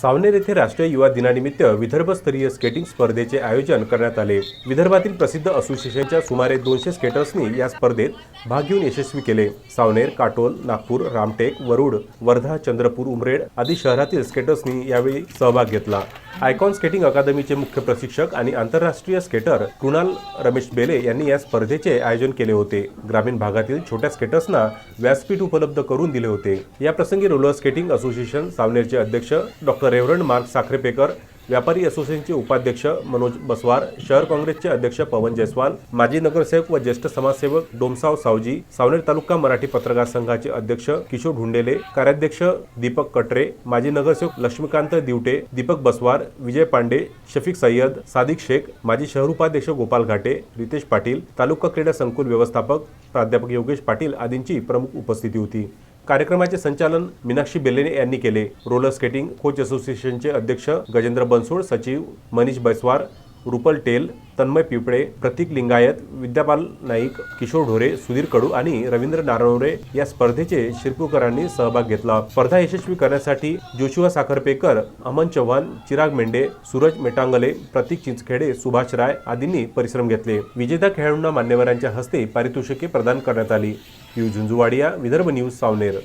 सावनेर येथे राष्ट्रीय युवा दिनानिमित्त विदर्भस्तरीय स्केटिंग स्पर्धेचे आयोजन करण्यात आले. विदर्भातील प्रसिद्ध असोसिएशनच्या सुमारे दोनशे स्केटर्सनी या स्पर्धेत भाग घेऊन यशस्वी केले. सावनेर काटोल नागपूर रामटेक वरुड वर्धा चंद्रपूर उमरेड आदी शहरातील स्केटर्सनी यावेळी सहभाग घेतला. आयकॉन स्केटिंग अकादमीचे मुख्य प्रशिक्षक आणि आंतरराष्ट्रीय स्केटर कृणाल रमेश बेले यांनी या स्पर्धेचे आयोजन केले होते. ग्रामीण भागातील छोट्या स्केटर्सना व्यासपीठ उपलब्ध करून दिले होते. या प्रसंगी रोलर स्केटिंग असोसिएशन सावनेरचे अध्यक्ष डॉक्टर रेव्हरंड मार्क साखरेपेकर व्यापारी असोसिएशनचे उपाध्यक्ष मनोज बसवार शहर काँग्रेसचे अध्यक्ष पवन जयस्वाल माजी नगरसेवक व ज्येष्ठ समाजसेवक डोमसाव सावजी सावनेर तालुका मराठी पत्रकार संघाचे अध्यक्ष किशोर ढुंडेले कार्याध्यक्ष दीपक कटरे माजी नगरसेवक लक्ष्मीकांत दिवटे दीपक बसवार विजय पांडे शफीक सय्यद सादिक शेख माजी शहर उपाध्यक्ष गोपाल घाटे रितेश पाटील तालुका क्रीडा संकुल व्यवस्थापक प्राध्यापक योगेश पाटील आदींची प्रमुख उपस्थिती होती. कार्यक्रमाचे संचालन मीनाक्षी बेलेने यांनी केले. रोलर स्केटिंग कोच असोसिएशनचे अध्यक्ष गजेंद्र बनसोड सचिव मनीष बैसवार रुपल टेल तन्मय पिपळे प्रतीक लिंगायत विद्यापाल नाईक किशोर ढोरे सुधीर कडू आणि रवींद्र नारनवरे या स्पर्धेचे शिरपूरकरांनी सहभाग घेतला. स्पर्धा यशस्वी करण्यासाठी जोशुआ साखरपेकर अमन चव्हाण चिराग मेंढे सूरज मेटांगले प्रतीक चिंचखेडे सुभाष राय आदींनी परिश्रम घेतले. विजेता खेळाडूंना मान्यवरांच्या हस्ते पारितोषिके प्रदान करण्यात आली. यू. झुंझुवाडिया विदर्भ न्यूज सावनेर.